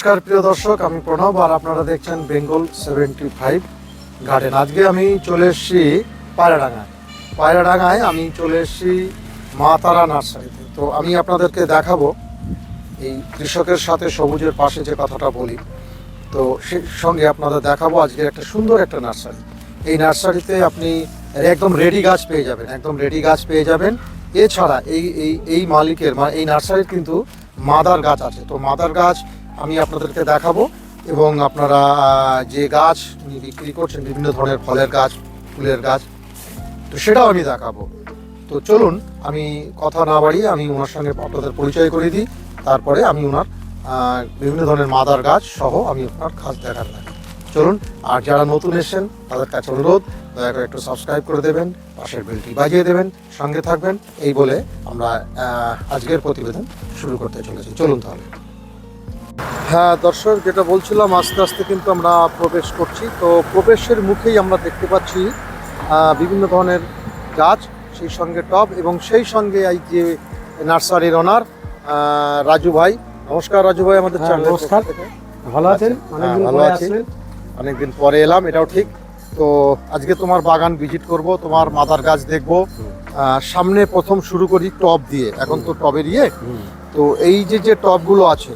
নমস্কার, প্রিয় দর্শক, আমি প্রণব আর আপনারা দেখছেন বেঙ্গল সেভেন্টি ফাইভ গার্ডেন আজকে আমি চলে এসেছি পায়রাডাঙ্গায়। পায়রাডাঙ্গায় আমি চলে এসেছি মা তারা নার্সারিতে। তো আমি আপনাদেরকে দেখাবো এই কৃষকের সাথে সবুজের পাশে যে কথাটা বলি। তো সেই সঙ্গে আপনাদের দেখাবো আজকে একটা সুন্দর একটা নার্সারি। এই নার্সারিতে আপনি একদম রেডি গাছ পেয়ে যাবেন, একদম রেডি গাছ পেয়ে যাবেন। এছাড়া এই এই এই মালিকের মানে এই নার্সারির কিন্তু মাদার গাছ আছে। তো মাদার গাছ আমি আপনাদেরকে দেখাবো এবং আপনারা যে গাছ উনি বিক্রি করছেন, বিভিন্ন ধরনের ফলের গাছ, ফুলের গাছ, তো সেটাও আমি দেখাবো। তো চলুন, আমি কথা না বাড়িয়ে আমি ওনার সঙ্গে আপনাদের পরিচয় করে দিই। তারপরে আমি ওনার বিভিন্ন ধরনের মাদার গাছ সহ আমি আপনার গাছ দেখার থাকি। চলুন, আর যারা নতুন এসেছেন, তাদের কাছে অনুরোধ, দয়া করে একটু সাবস্ক্রাইব করে দেবেন, পাশের বেলটি বাজিয়ে দেবেন, সঙ্গে থাকবেন। এই বলে আমরা আজকের প্রতিবেদন শুরু করতে চলেছি। চলুন তাহলে। হ্যাঁ দর্শক যেটা বলছিলাম আস্তে আস্তে কিন্তু আমরা প্রবেশ করছি। তো প্রবেশের মুখেই আমরা দেখতে পাচ্ছি বিভিন্ন ধরনের গাছ সেই সঙ্গে টব এবং সেই সঙ্গে এই যে নার্সারির ওনার রাজু ভাই। নমস্কার রাজু ভাই আমাদের হ্যাঁ, নমস্কার। ভালো আছেন? আচ্ছা, হ্যাঁ, ভালো পরে আছি। আসলেন। অনেকদিন পরে এলাম এটাও ঠিক। তো আজকে তোমার বাগান ভিজিট করব তোমার মাদার গাছ দেখব। সামনে প্রথম শুরু করি টব দিয়ে। এখন তো টবের ইয়ে। তো এই যে যে টবগুলো আছে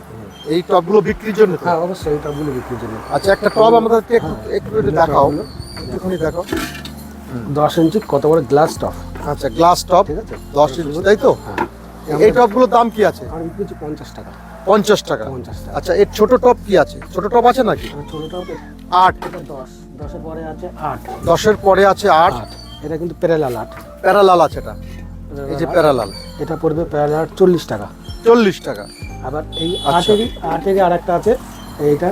এই টবগুলো বিক্রির জন্য? হ্যাঁ অবশ্যই এটা বলে বিক্রির জন্য। আচ্ছা একটা টপ আমাদেরকে একটু একটু দেখাও। একটুখানি দেখাও দশ ইঞ্চি কত বড় গ্লাস টপ আচ্ছা গ্লাস টপ ঠিক আছে? দশ ইঞ্চি তাই তো? হ্যাঁ। এই টবগুলোর দাম কি আছে? বিক্রি হচ্ছে পঞ্চাশ টাকা। পঞ্চাশ টাকা। পঞ্চাশ টাকা। আচ্ছা এর ছোট টপ কি আছে? ছোট টপ আছে নাকি? আর ছোট টপ আট। দশ। দশের পরে আছে আট। দশের পরে আছে আট। এটা কিন্তু প্যারালাল আট। প্যারালাল আছে এটা। এই যে প্যারালাল এটা পড়বে প্যারালাল চল্লিশ টাকা। চল্লিশ টাকা। আবার এই আচ্ছা। আটেরই আটেরই আর একটা আছে এইটা।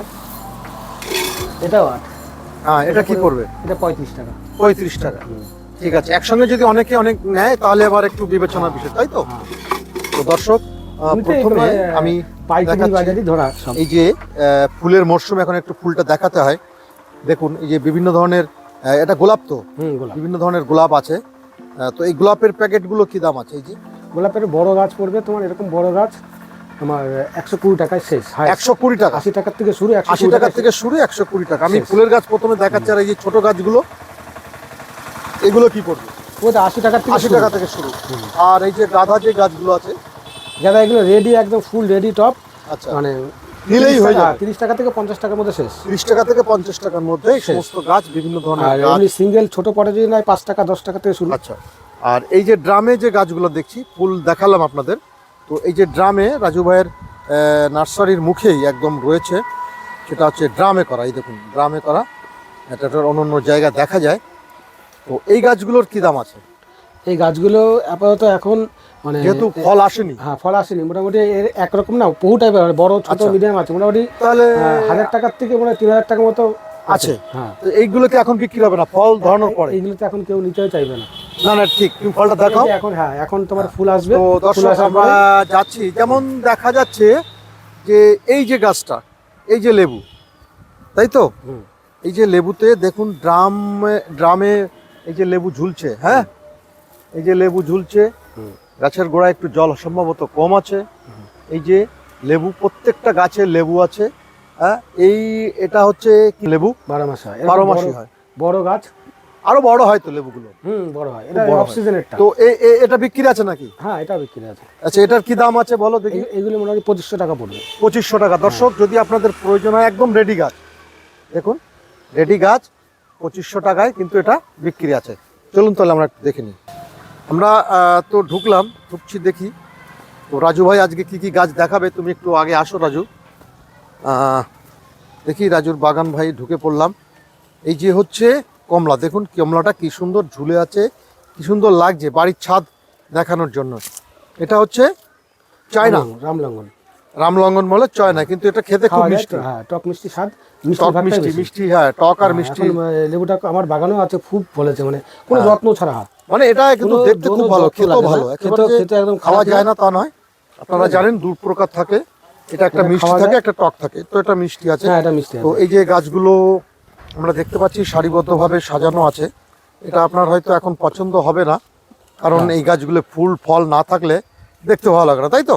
এটাও আট। হ্যাঁ এটা কি পড়বে? এটা পঁয়ত্রিশ টাকা। পঁয়ত্রিশ টাকা। ঠিক আছে একসঙ্গে যদি অনেকে অনেক নেয় তাহলে আবার একটু বিবেচনা বিষয় তাই তো? হ্যাঁ। তো দর্শক প্রথমে আমি ধরা এই যে ফুলের মরশুম এখন একটু ফুলটা দেখাতে হয়। দেখুন এই যে বিভিন্ন ধরনের এটা গোলাপ তো? বিভিন্ন ধরনের গোলাপ আছে। তো এই গোলাপের প্যাকেটগুলো কি দাম আছে এই যে? গোলাপের বড় গাছ পড়বে তোমার এরকম বড় গাছ। তোমার একশো কুড়ি টাকায় শেষ। একশো কুড়ি টাকা? আশি টাকার থেকে শুরু আশি কুড়ি টাকা টাকা থেকে শুরু একশো কুড়ি টাকা। আমি ফুলের গাছ প্রথমে দেখাচ্ছি আর এই যে ছোট গাছগুলো এগুলো কি ওটা আশি টাকার থেকে আশি টাকা থেকে শুরু। আর এই যে গাধা যে গাছগুলো আছে যারা এগুলো রেডি একদম ফুল রেডি টপ আচ্ছা। মানে নিলেই হয়ে যাবে। তিরিশ টাকা থেকে পঞ্চাশ টাকার মধ্যে শেষ। তিরিশ টাকা থেকে পঞ্চাশ টাকার মধ্যে এই সমস্ত গাছ বিভিন্ন ধরনের এমনি সিঙ্গেল ছোট পটে যদি নয় পাঁচ টাকা দশ টাকা থেকে শুরু। আচ্ছা। আর এই যে ড্রামে যে গাছগুলো দেখছি ফুল দেখালাম আপনাদের। তো এই যে ড্রামে রাজু ভাইয়ের নার্সারির মুখেই একদম রয়েছে সেটা হচ্ছে ড্রামে করা এই দেখুন ড্রামে করা এটা অন্য অন্য জায়গায় দেখা যায়। তো এই গাছগুলোর কি দাম আছে? এই গাছগুলো আপাতত এখন মানে যেহেতু ফল আসেনি। হ্যাঁ ফল আসেনি মোটামুটি এর একরকম না বহু টাইপের বড় ছোট আচ্ছা। মিডিয়াম আছে মোটামুটি তাহলে হাজার টাকার থেকে মনে হয় তিন হাজার টাকার মতো আছে। হ্যাঁ। তো এইগুলোকে এখন বিক্রি হবে না? ফল ধরানোর পরে? এইগুলো তো এখন কেউ নিতেও চাইবে না। না না ঠিক। তুমি ফলটা দেখাও। এখন হ্যাঁ এখন তোমার ফুল আসবে। তো দর্শক আমরা যাচ্ছি। যেমন দেখা যাচ্ছে যে এই যে গাছটা এই যে লেবু তাই তো? এই যে লেবুতে দেখুন ড্রাম ড্রামে এই যে লেবু ঝুলছে হ্যাঁ? এই যে লেবু ঝুলছে। গাছের গোড়ায় একটু জল সম্ভবত কম আছে। এই যে লেবু প্রত্যেকটা গাছে লেবু আছে। হ্যাঁ? এই এটা হচ্ছে কি? লেবু? বারো মাস হয় বারো বড়- হয়। বড় গাছ। আরও বড় হয় তো লেবুগুলো? হুম বড় হয়। এটা অফ হয়। সিজনেরটা তো এটা বিক্রি আছে নাকি? হ্যাঁ এটা বিক্রি আছে। আচ্ছা এটার কি দাম আছে বলো দেখি। এই- এইগুলো মোটামুটি পঁচিশশো টাকা পড়বে। পঁচিশশো টাকা। দর্শক যদি আপনাদের প্রয়োজন হয় একদম রেডি গাছ। দেখুন রেডি গাছ পঁচিশশো টাকায় কিন্তু এটা বিক্রি আছে। চলুন তাহলে আমরা একটু দেখে নিই। আমরা তো ঢুকলাম ঢুকছি দেখি। তো রাজু ভাই আজকে কি কি গাছ দেখাবে? তুমি একটু আগে আসো রাজু। দেখি রাজুর বাগান ভাই ঢুকে পড়লাম। এই যে হচ্ছে কমলা দেখুন কমলাটা কি সুন্দর ঝুলে আছে কি সুন্দর লাগছে বাড়ির ছাদ দেখানোর জন্য। এটা হচ্ছে চায়না। রামলঙ্গন রামলঙ্গন। বলে চয় না কিন্তু এটা খেতে খুব খাওয়া মিষ্টি। হ্যাঁ টক মিষ্টি স্বাদ মিষ্টি টক মিষ্টি মিষ্টি হ্যাঁ টক আর হ্যাঁ, মিষ্টি। লেবুটা আমার বাগানেও আছে খুব ফলেছে মানে কোনো হ্যাঁ। যত্ন ছাড়া। মানে এটা কিন্তু দেখতে খুব ভালো খেতেও ভালো খেতে একদম খাওয়া যায় না তা নয়। আপনারা জানেন দু প্রকার থাকে। এটা একটা মিষ্টি থাকে একটা টক থাকে। তো এটা মিষ্টি আছে। হ্যাঁ এটা মিষ্টি তো এই যে গাছগুলো আমরা দেখতে পাচ্ছি সারিবদ্ধভাবে সাজানো আছে। এটা আপনার হয়তো এখন পছন্দ হবে না কারণ। এই গাছগুলো ফুল ফল না থাকলে দেখতে ভালো লাগে না তাই তো।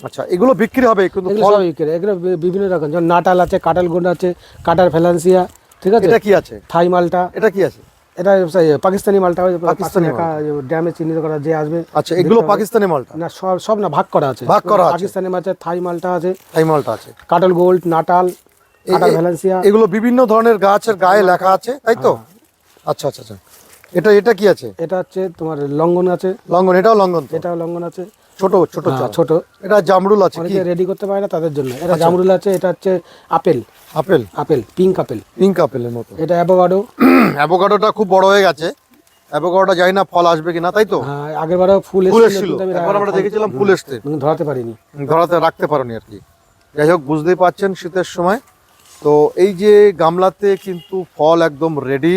আচ্ছা এগুলো বিক্রি হবে কিন্তু ফল বিক্রি এগুলো বিভিন্ন রকম যেমন নাটাল আছে কাটাল গোন্ড আছে কাটার ফেলান্সিয়া ঠিক আছে? এটা কি আছে? থাই মালটা। এটা কি আছে? এটা পাকিস্তানি মালটা পাকিস্তানি ড্যামে চিহ্নিত করা যে আসবে আচ্ছা এগুলো পাকিস্তানি মালটা? না সব সব না ভাগ করা আছে। ভাগ করা আছে। পাকিস্তানি মাছ থাই মালটা আছে। এই মালটা আছে। কাটল গোল্ড নাটাল কাটাল ভ্যালেন্সিয়া। এগুলো বিভিন্ন ধরনের গাছের গায়ে লেখা আছে তাই তো? আচ্ছা আচ্ছা আচ্ছা। এটা এটা কি আছে? এটা হচ্ছে তোমার লঙ্ঘন আছে। লঙ্ঘন এটাও লঙ্ঘন এটাও লঙ্ঘন আছে। ছোট ছোট হ্যাঁ, ছোট। এটা জামরুল আছে কি? রেডি করতে পারে না তাদের জন্য। আচ্ছা। এটা জামরুল আছে এটা হচ্ছে apple. Apple? Apple pink apple. Pink আপেলের মতো। এটা অ্যাভোকাডো অ্যাভোকাডোটা খুব বড় হয়ে গেছে। অ্যাভোকাডোটা জানি না ফল আসবে কিনা তাই তো? হ্যাঁ আগের বারও ফুল ফুল এসেছিল একবার আমরা দেখেছিলাম ফুল এসছে। ধরাতে পারিনি। ধরাতে রাখতে পারোনি আর কি। যাই হোক বুঝতেই পারছেন শীতের সময়। তো এই যে গামলাতে কিন্তু ফল একদম রেডি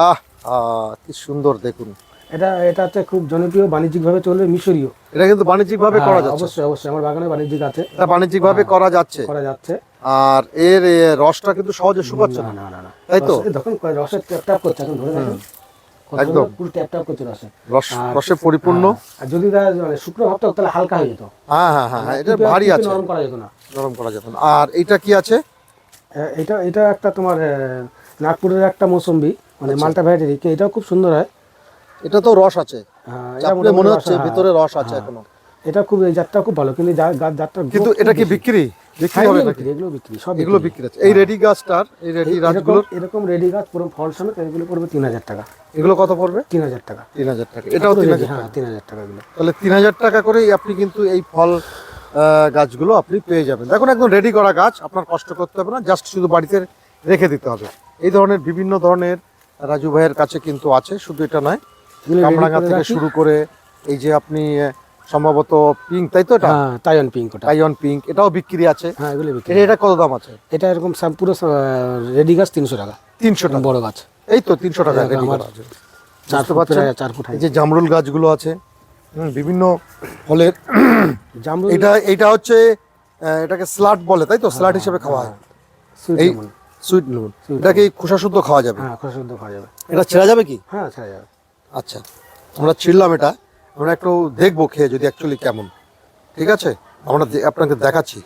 আহ আহ, কি সুন্দর দেখুন। এটা এটা হচ্ছে খুব জনপ্রিয় বাণিজ্যিকভাবে চলবে মিশরীয়। এটা কিন্তু বাণিজ্যিক ভাবে করা হ্যাঁ, যাচ্ছে। অবশ্যই অবশ্যই আমার বাগানে বাণিজ্যিক আছে। এটা বাণিজ্যিক ভাবে করা যাচ্ছে। করা যাচ্ছে। আর এর রসটা কিন্তু সহজে শুকাচ্ছে না। না না তাই তো? দেখুন রসের ট্যাপ ট্যাপ করছে এখন ধরে দেখুন একদম। পুরো ট্যাপ ট্যাপ করছে রসে। রস রসে পরিপূর্ণ। আর যদি মানে শুকনো ভাবতো তাহলে হালকা হয়ে যেত। হ্যাঁ হ্যাঁ হ্যাঁ হ্যাঁ, এটা ভারী আছে। নরম করা যেত না। নরম করা যেত না। আর এটা কি আছে? এটা এটা একটা তোমার নাগপুরের একটা মৌসুম্বি মানে আচ্ছা। মালটা ভ্যারাইটি এটাও খুব সুন্দর হয়। এটা তো রস আছে। হ্যাঁ, চাপলে মনে হচ্ছে হ্যাঁ, ভিতরে রস আছে হ্যাঁ। এখনও এটা খুব এই জাতটা খুব ভালো কিন্তু গা- কিন্তু এটা কি বিক্রি? বিক্রি হবে নাকি? এগুলো বিক্রি সব এগুলো বিক্রি। আছে। এই রেডি গাছটার এই রেডি গাছগুলো এরকম রেডি গাছ পুরো ফল সমেত এগুলো পড়বে তিন হাজার টাকা। এগুলো কত পড়বে? তিন হাজার টাকা। তিন হাজার টাকা। এটাও তিন হাজার হ্যাঁ টাকা। তিন হাজার টাকা এগুলো। তাহলে তিন হাজার টাকা করেই আপনি কিন্তু এই ফল গাছগুলো আপনি পেয়ে যাবেন। দেখুন একদম রেডি করা গাছ আপনার কষ্ট করতে হবে না জাস্ট শুধু বাড়িতে রেখে দিতে হবে। এই ধরনের বিভিন্ন ধরনের রাজু ভাইয়ের কাছে কিন্তু আছে শুধু এটা নয় কামরাঙ্গা থেকে শুরু করে এই যে আপনি সম্ভবত পিঙ্ক তাই তো এটা? হ্যাঁ তাইওয়ান পিঙ্ক ওটা। টাইওয়ান পিঙ্ক এটাও বিক্রি আছে। হ্যাঁ এগুলো বিক্রি এটা কত দাম আছে? এটা এরকম পুরো রেডি গাছ তিনশো টাকা। তিনশো টাকা। বড় গাছ। এই তো তিনশো টাকা এরকম ready আমার করা আছে। চার ফুট চার ফুট এই যে জামরুল গাছগুলো আছে বিভিন্ন ফলের। জামরুল এটা এটা হচ্ছে এটাকে স্লাট বলে তাই তো? স্লাট হিসেবে খাওয়া হয়। সুইট এই লেমন। Sweet lemon. এটাকে খোসা শুদ্ধ খাওয়া যাবে? হ্যাঁ খোসা শুদ্ধ খাওয়া যাবে। এটা ছেড়া যাবে কি? হ্যাঁ ছেড়ে যাবে। আচ্ছা আমরা ছিড়লাম এটা। আমরা একটু দেখব খেয়ে যদি অ্যাকচুয়ালি কেমন। ঠিক আছে? আমরা আপনাকে দেখাচ্ছি।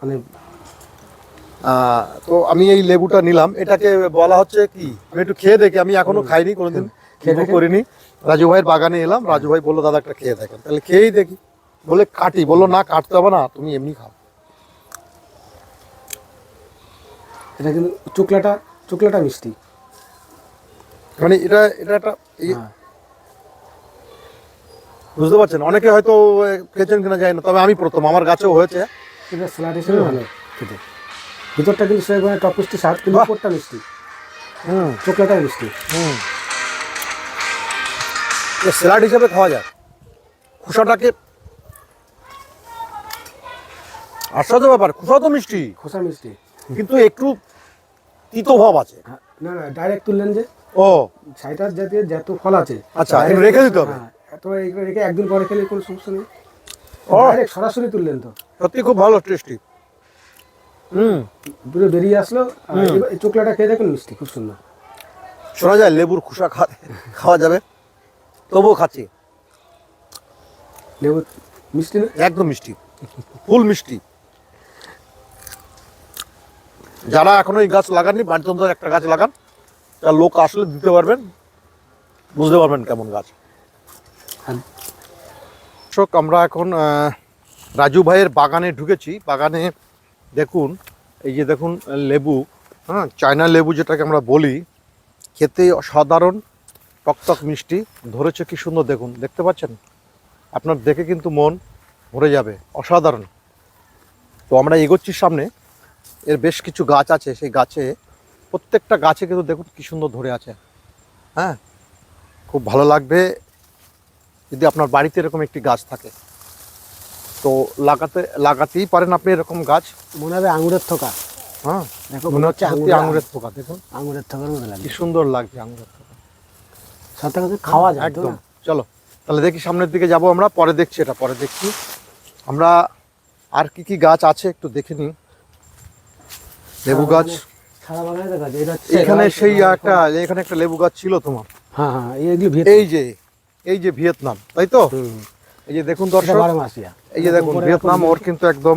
মানে তো আমি এই লেবুটা নিলাম। এটাকে বলা হচ্ছে কি? আমি একটু খেয়ে দেখি। আমি এখনও খাইনি কোনোদিন খেয়ে করিনি। রাজু ভাইয়ের বাগানে এলাম। রাজু ভাই বলল দাদা একটা খেয়ে দেখেন। তাহলে খেয়েই দেখি। বলে কাটি। বলল না কাটতে হবে না তুমি এমনি খাও। এটা কিন্তু চুকলাটা চুকলাটা মিষ্টি। মানে এটা এটা একটা হ্যাঁ। বুঝতে পারছেন? অনেকে হয়তো খেয়েছেন কিনা যায় না তবে আমি প্রথম আমার গাছেও হয়েছে। এটা স্যালাড হিসেবে ভালো। খেতে ভিতরটা কিন্তু সে মানে টক মিষ্টি স্বাদ কিন্তু। উপরটা মিষ্টি। হুম। চোকলাটাই মিষ্টি। হুম। স্যালাড হিসেবে খাওয়া যায়। খোসাটাকে আস্বাদ ব্যাপার খোসা তো মিষ্টি। খোসা মিষ্টি। কিন্তু একটু তিতো ভাব আছে। হ্যাঁ, না না ডাইরেক্ট তুললেন যে ও। সাইটার জাতীয় যত ফল আছে আচ্ছা, রেখে দিতে হবে? তো রেখে একদিন পরে খেলে কোনো সমস্যা নেই। ডাইরেক্ট সরাসরি তুললেন তো। সত্যি খুব ভালো টেস্টি। হুম পুরো বেরিয়ে আসলো। এই চোকলাটা খেয়ে দেখুন মিষ্টি খুব সুন্দর। শোনা যায় লেবুর খোসা খা- খাওয়া যাবে। তবুও খাচ্ছি। লেবু মিষ্টি না? একদম মিষ্টি। ফুল মিষ্টি। যারা এখনও এই গাছ লাগাননি বাড়িতে একটা গাছ লাগান। তার লোক আসলে দিতে পারবেন বুঝতে পারবেন কেমন গাছ। দর্শক, আমরা এখন রাজু ভাইয়ের বাগানে ঢুকেছি। বাগানে দেখুন, এই যে দেখুন, লেবু হ্যাঁ চায়না লেবু যেটাকে আমরা বলি, খেতে অসাধারণ, টকটক মিষ্টি, ধরেছে কি সুন্দর, দেখুন, দেখতে পাচ্ছেন? আপনার দেখে কিন্তু মন ভরে যাবে, অসাধারণ। তো আমরা এগোচ্ছি সামনে, এর বেশ কিছু গাছ আছে, সেই গাছে, প্রত্যেকটা গাছে কিন্তু দেখুন কি সুন্দর ধরে আছে। হ্যাঁ খুব ভালো লাগবে যদি আপনার বাড়িতে এরকম একটি গাছ থাকে। তো লাগাতে লাগাতেই পারেন আপনি এরকম গাছ। মনে হবে আঙুরের থোকা। হ্যাঁ দেখো মনে হচ্ছে আঙুরের পোকা দেখুন। আঙুরের থোকার মতো লাগে কি সুন্দর লাগছে আঙুরের পোকা সাথে খাওয়া যায় একদম। চলো তাহলে দেখি সামনের দিকে যাব আমরা পরে দেখছি এটা পরে দেখছি। আমরা আর কি কি গাছ আছে একটু দেখে নিই। লেবু গাছ। এখানে সেই একটা এখানে একটা লেবু গাছ ছিল তোমার। হ্যাঁ হ্যাঁ এই যে এই যে ভিয়েতনাম তাই তো? এই যে দেখুন দর্শক এই যে দেখুন ভিয়েতনাম ওর কিন্তু একদম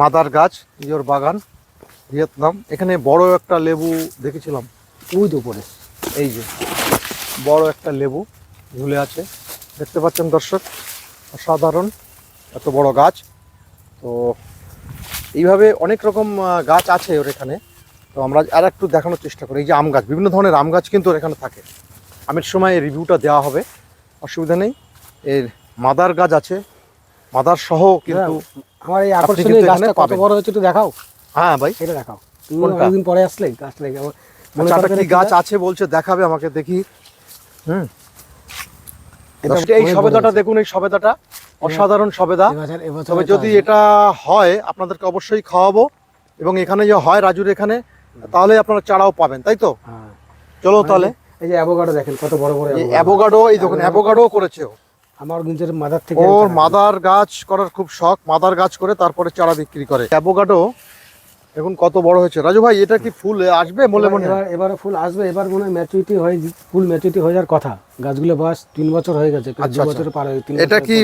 মাদার গাছ ওর বাগান ভিয়েতনাম। এখানে বড় একটা লেবু দেখেছিলাম? ওই তো উপরে। এই যে বড় একটা লেবু ঝুলে আছে। দেখতে পাচ্ছেন দর্শক অসাধারণ এত বড় গাছ। তো এইভাবে অনেক রকম গাছ আছে ওর এখানে। তো আমরা আর একটু দেখানোর চেষ্টা করি। এই যে আম গাছ বিভিন্ন ধরনের আম গাছ কিন্তু ওর এখানে থাকে। আমের সময় রিভিউটা দেওয়া হবে। অসুবিধা নেই। এর মাদার গাছ আছে। মাদার সহ কিন্তু আমার এই আকর্ষণীয় গাছটা কত বড় হয়েছে একটু দেখাও। হ্যাঁ ভাই। সেটা দেখাও। তুমি? অনেকদিন পরে আসলে দেখে আমার মনে আচ্ছা, করো কি গাছ আছে বলছে দেখাবে আমাকে দেখি। হুম। এই সবেদাটা দেখুন এই সবেদাটা অসাধারণ সবেদা। তবে যদি এটা হয় আপনাদেরকে অবশ্যই খাওয়াবো। এবং এখানে যে হয় রাজুর এখানে তাহলে আপনারা চারাও পাবেন তাই তো? হ্যাঁ। চলো তাহলে। এই যে অ্যাভোকাডো দেখেন কত বড় বড় avocado। এই দেখুন অ্যাভোগাডো করেছে। আমার কিন্তু মাদার থেকে ওর মাদার গাছ করার খুব শখ মাদার গাছ করে তারপরে চারা বিক্রি করে। অ্যাভোগাডো দেখুন কত বড় হয়েছে। রাজু ভাই এটা কি ফুল আসবে বলে মনে? হয় এবার ফুল আসবে এবার মনে হয় ম্যাচুরিটি হয়ে ফুল ম্যাচুরিটি হয়ে যাওয়ার কথা। গাছগুলো বয়স তিন বছর হয়ে গেছে দু আচ্ছা, আচ্ছা। বছর পার হয়ে এটা কি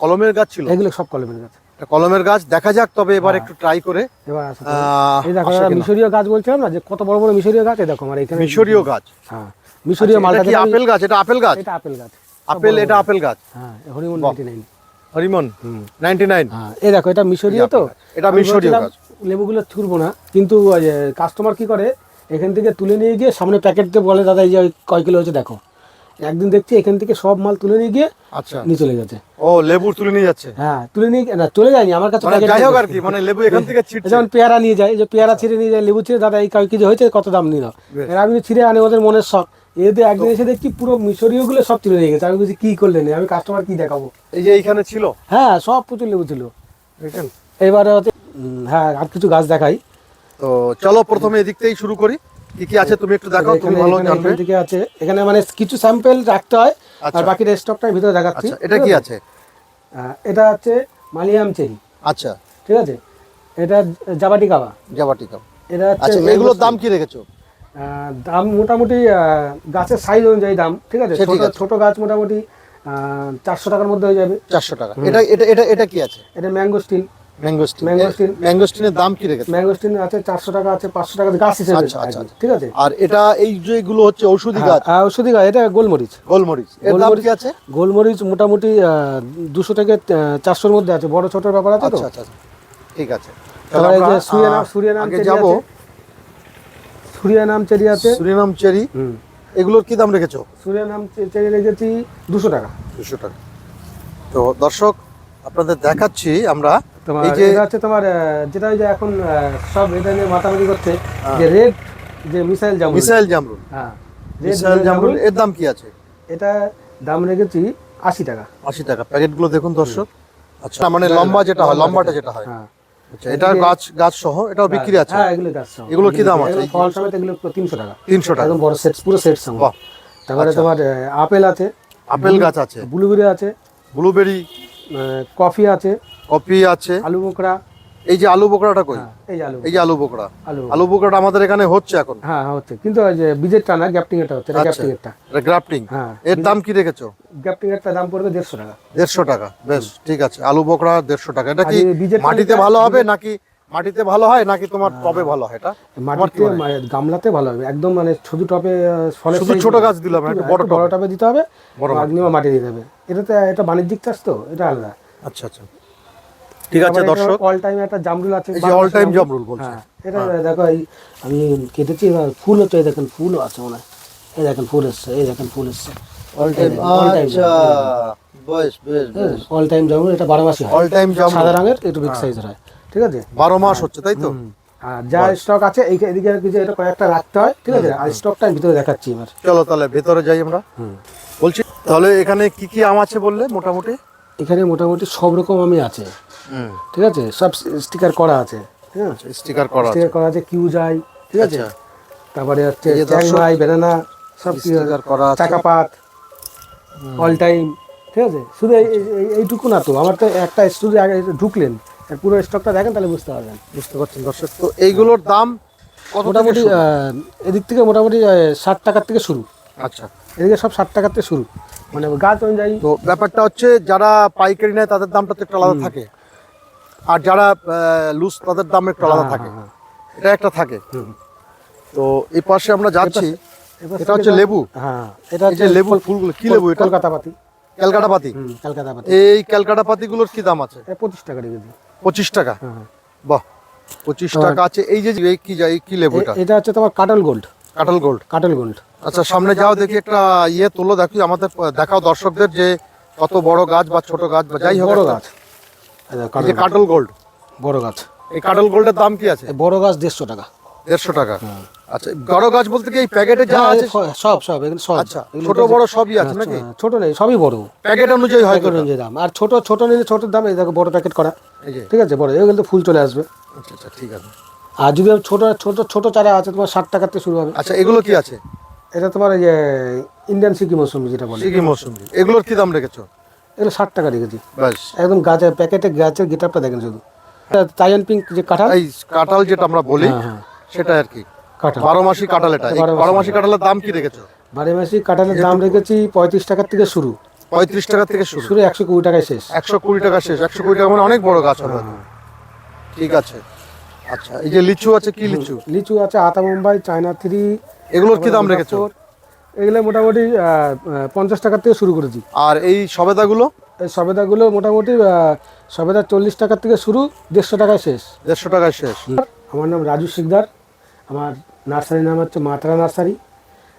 কলমের গাছ ছিল? এগুলো সব কলমের গাছ। এটা কলমের গাছ দেখা যাক তবে এবার হ্যাঁ। একটু ট্রাই করে। এবার এই দেখো। মিশরীয় গাছ বলছিলাম না যে কত বড় বড় মিশরীয় গাছ দেখো আমার এখানে মিশরীয় গাছ? হ্যাঁ মিশরীয় আচ্ছা, মালটা এটা কি আপেল গাছ? এটা আপেল গাছ? এটা আপেল গাছ। আপেল এটা আপেল গাছ? হ্যাঁ হরিমন 99 হরিমন হুম। নাইনটি নাইন হ্যাঁ এই দেখো এটা মিশরীয় তো? এটা মিশরীয় গাছ। লেবুগুলো ছুড়বো না কিন্তু কাস্টমার কি করে এখান থেকে তুলে নিয়ে গিয়ে সামনে প্যাকেটতে বলে দাদা এই যে কয় কিলো হচ্ছে দেখো। একদিন দেখছি এখান থেকে সব মাল তুলে নিয়ে গিয়ে আচ্ছা। নিয়ে চলে গেছে। ও লেবু তুলে নিয়ে যাচ্ছে? হ্যাঁ তুলে নিয়ে না চলে যায়নি আমার কাছে মানে যাই হোক আর কি মানে লেবু এখান থেকে ছিটছে। যেমন পেয়ারা নিয়ে যায় যে পেয়ারা ছিঁড়ে নিয়ে যায় লেবু ছিঁড়ে দাদা এই কয় কেজি হয়েছে কত দাম নিল। এরা আমি ছিঁড়ে আনি ওদের মনের শখ। এদের একদিন এসে দেখছি পুরো মিশরীয়গুলো সব তুলে নিয়ে গেছে। আমি বলছি কি করলেন আমি কাস্টমার কি দেখাবো? এই যে এইখানে ছিল? হ্যাঁ সব প্রচুর লেবু ছিল। এবারে হ্যাঁ আর কিছু গাছ দেখাই। তো চলো প্রথমে এদিক থেকেই শুরু করি। কি কি আছে তুমি একটু দেখাও তুমি ভালো জানবে। থেকে আছে। এখানে মানে কিছু স্যাম্পল রাখতে হয় আর আচ্ছা। বাকিটা স্টকটা ভিতরে দেখাচ্ছি। আচ্ছা এটা কি আছে? এটা হচ্ছে মালিয়াম চেরি আচ্ছা। ঠিক আছে? এটা জাবাটি কাবা। জাবাটিকা এটা আচ্ছা এগুলোর দাম কি রেখেছো? দাম মোটামুটি গাছের সাইজ অনুযায়ী দাম ঠিক আছে? ছোট ছোট গাছ মোটামুটি চারশো টাকার মধ্যে হয়ে যাবে। চারশো টাকা। এটা এটা এটা এটা কি আছে? এটা ম্যাঙ্গোস্টিন ম্যাঙ্গোস্টিন। ম্যাঙ্গোস্টিন। ম্যাঙ্গোস্টিনের দাম কি রেখেছো? ম্যাঙ্গোস্টিন আছে চারশো টাকা আছে পাঁচশো টাকা গাছ হিসেবে। আচ্ছা, আচ্ছা, ঠিক আছে? আর এটা এই হচ্ছে ঔষধি হ্যাঁ, গাছ? আর ওষুধি গাছ এটা গোলমরিচ। গোলমরিচ। এর দাম কি আছে? গোলমরিচ মোটামুটি দুশো থেকে চারশোর মধ্যে আছে। বড় ছোট ব্যাপার আছে তো? আচ্ছা আচ্ছা আচ্ছা। ঠিক আছে। তাহলে যে সুরিয়ানাম সুরিয়ানাম চেরি যাব। আছে? সুরিয়ানাম চেরি আছে? এগুলোর কি দাম রেখেছো? সুরিয়ানাম চেরি রেখেছি দুশো টাকা। দুশো টাকা। তো দর্শক আপনাদের দেখাচ্ছি আমরা তোমার যে এটা হচ্ছে তোমার যেটা যে এখন সব এটা নিয়ে মাতামাতি করছে হ্যাঁ। যে রেড যে মিসাইল জামরুল। মিসাইল জামরুল। হ্যাঁ। মিসাইল জামরুল এর দাম কি আছে? এটা দাম রেখেছি আশি টাকা। আশি টাকা। প্যাকেটগুলো দেখুন দর্শক। আচ্ছা মানে লম্বা যেটা হয় লম্বাটা যেটা হয়। হ্যাঁ। আচ্ছা এটা গাছ গাছ সহ এটাও বিক্রি আছে? হ্যাঁ এগুলো গাছ সহ। এগুলো কি দাম আছে? ফল সমেত এগুলো তিনশো টাকা। তিনশো টাকা। একদম বড় সেট পুরো সেট বাহ। তারপরে আচ্ছা। তোমার আপেল আছে। আপেল গাছ আছে। ব্লুবেরি আছে। ব্লুবেরি কফি আছে কফি আছে। আলু বোকরা এই যে আলু বোকরাটা কই? হ্যাঁ, এই আলু এই যে আলু বোকরা আলু আলু বোকরাটা আমাদের এখানে হচ্ছে এখন। হ্যাঁ হচ্ছে। কিন্তু বীজেরটা না গ্যাপটিং এটা হচ্ছে। গ্যাপটিং এটা গ্রাফটিং হ্যাঁ। এর দাম কি রেখেছো? গ্যাপটিং এরটা দাম পড়বে দেড়শো টাকা। দেড়শো টাকা। বেশ ঠিক আছে। আলু বোকরা দেড়শো টাকা। এটা কি মাটিতে ভালো হবে নাকি মাটিতে ভালো হয় নাকি তোমার টবে ভালো হয়? এটা মাটিতে গামলাতে ভালো হবে। একদম মানে শুধু টবে ফলের শুধু ছোট গাছ দিলাম, একটু বড় বড় টবে দিতে হবে বড় নিয়ে মাটি দিতে হবে। এটাতে এটা বাণিজ্যিক চাষ তো এটা আলাদা। আচ্ছা আচ্ছা। ঠিক আছে দর্শক। অল টাইম একটা জামরুল আছে এই মাসে time জামরুল। বলছে। হ্যাঁ এটা দেখো এই আমি কেটেছি ফুল হচ্ছে এই দেখেন ফুলও আছে মনে হয়। এই দেখেন ফুল এসছে এই দেখেন ফুল এসছে। অল টাইম time আচ্ছা। বেশ বেশ বেশ। অল টাইম জামরুল এটা বারো মাসে হয়। অল টাইম জামরুল। সাদা রঙের একটু বিগ সাইজের হয়। ঠিক আছে? বারো মাস হচ্ছে তাই তো? আর যা স্টক আছে এই এদিকে কিছু এটা কয়েকটা রাখতে হয় ঠিক আছে? আর স্টকটা আমি ভিতরে দেখাচ্ছি এবার। চলো তাহলে ভেতরে যাই আমরা। বলছি তাহলে এখানে কি কি আম আছে বললে মোটামুটি? এখানে মোটামুটি সব রকম আমি আছে। ঠিক আছে? সব স্টিকার করা আছে। হ্যাঁ স্টিকার করা আছে। স্টিকার করা আছে কিউ যাই ঠিক আছে? আচ্ছা। তারপরে হচ্ছে চ্যাংমাই বেদানা সব স্টিকার করা আছে। চাকাপাত অল টাইম ঠিক আছে? শুধু এই- এই- এই- এইটুকু না তো আমার তো একটা স্টুডিও আগে ঢুকলেন। পুরো স্টকটা দেখেন তাহলে বুঝতে পারবেন। বুঝতে পারছেন দর্শক? তো এইগুলোর দাম মোটামুটি এদিক থেকে মোটামুটি ষাট টাকার থেকে শুরু। আচ্ছা। এদিকে সব ষাট টাকার থেকে শুরু। মানে গাছ অনুযায়ী তো ব্যাপারটা হচ্ছে যারা পাইকারি নেয় তাদের দামটা তো একটু আলাদা থাকে। আর যারা লুজ তাদের দাম একটু আলাদা থাকে। হ্যাঁ, এটা একটা থাকে। তো এই পাশে আমরা যাচ্ছি। এটা হচ্ছে লেবু। হ্যাঁ এটা হচ্ছে লেবুর ফুলগুলো কি লেবু এটা? কলকাতা পাতি। ক্যালকাটা পাতি। কলকাতা পাতি। এই ক্যালকাটা পাতিগুলোর কি দাম আছে? পঁচিশ টাকা দিই পঁচিশ টাকা। হ্যাঁ হ্যাঁ। বাহ পঁচিশ টাকা আছে এই যে এই কি যায় কি লেবু এটা হচ্ছে তোমার কাটল গোল্ড। কাটল গোল্ড। কাটল গোল্ড। আচ্ছা সামনে যাও দেখি একটা ইয়ে তোলো দেখি আমাদের দেখাও দর্শকদের যে কত বড় গাছ বা ছোট গাছ বা যাই হোক বড় গাছ। যে কাটল গোল্ড। বড় গাছ। এই কাটল গোল্ডের দাম কি আছে? বড় গাছ দেড়শো টাকা। দেড়শো টাকা। আচ্ছা বড় গাছ বলতে কি এই প্যাকেটে যা হ্যাঁ, আছে? সব সব এখানে সব। আচ্ছা ছোট বড় সবই আছে নাকি? হ্যাঁ, ছোট নেই সবই বড়। প্যাকেট অনুযায়ী হয় অনুযায়ী দাম। আর ছোট ছোট নিলে ছোট দাম এই দেখো বড় প্যাকেট করা। ঠিক আছে বড় এগুলো তো ফুল চলে আসবে। আচ্ছা আচ্ছা ঠিক আছে। আর যদি ছোট ছোট ছোট চারা আছে তোমার ষাট টাকার থেকে শুরু হবে। আচ্ছা এগুলো কি আছে? এটা তোমার এই যে ইন্ডিয়ান সিকি মৌসুমি যেটা বলে। সিকি মৌসুমি। এগুলোর কি দাম রেখেছো? এগুলো ষাট টাকা রেখেছি। ব্যাস একদম গাছের প্যাকেটে গাছের গেটআপটা দেখেন শুধু। তাইয়ান পিঙ্ক যে কাঁঠাল। এই কাঁঠাল যেটা আমরা বলি হ্যাঁ হ্যাঁ। সেটা আর কি। কাঁঠাল। বারো মাসি কাঁঠাল এটা। বারো মাসি কাঁঠালের দাম কি রেখেছো? বারো মাসি কাঁঠালের দাম রেখেছি পঁয়ত্রিশ টাকার থেকে শুরু। পঁয়ত্রিশ টাকা থেকে শুরু। একশো কুড়ি টাকায় শেষ। একশো কুড়ি টাকা শেষ। একশো কুড়ি টাকা মানে অনেক বড় গাছ হবে। ঠিক আছে। আচ্ছা এই যে লিচু আছে কি লিচু? লিচু আছে আতা মুম্বাই চায়না থ্রি এগুলোর কি দাম রেখেছো? এগুলো মোটামুটি পঞ্চাশ টাকার থেকে শুরু করেছি। আর এই সবেদাগুলো? এই সবেদাগুলো মোটামুটি সবেদা চল্লিশ টাকার থেকে শুরু দেড়শো টাকায় শেষ। দেড়শো টাকায় শেষ। আমার নাম রাজু শিকদার। আমার নার্সারির নাম হচ্ছে মাত্রা নার্সারি।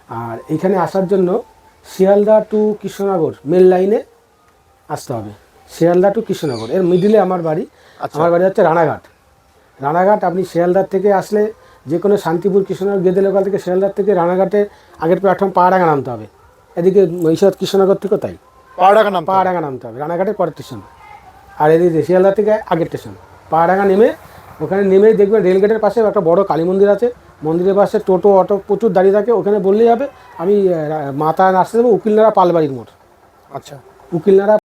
আর এখানে আসার জন্য শিয়ালদা টু কৃষ্ণনগর মেল লাইনে আসতে হবে। শিয়ালদা টু কৃষ্ণনগর এর মিডিলে আমার বাড়ি। আচ্ছা। আমার বাড়ি হচ্ছে রানাঘাট। রানাঘাট আপনি শিয়ালদার থেকে আসলে যে কোনো শান্তিপুর কৃষ্ণনগর গেদে লোকাল থেকে শিয়ালদার থেকে রানাঘাটে আগের প্ল্যাটফর্ম পাহাড়াঙ্গা নামতে হবে। এদিকে মহিষাদ কৃষ্ণনগর থেকেও তাই। টাকা নাম পাহাড়াঙ্গা নামতে হবে রানাঘাটের পরের স্টেশন আর এদিকে শিয়ালদা থেকে আগের স্টেশন পাহাড়াঙ্গা নেমে ওখানে নেমে দেখবেন রেলগেটের পাশে একটা বড় কালী মন্দির আছে। মন্দিরের পাশে টোটো অটো প্রচুর দাঁড়িয়ে থাকে ওখানে বললেই হবে আমি মাথায় মাতা নার্সে দেবো উকিলনাড়া পালবাড়ির মোড়। আচ্ছা। উকিলনাড়া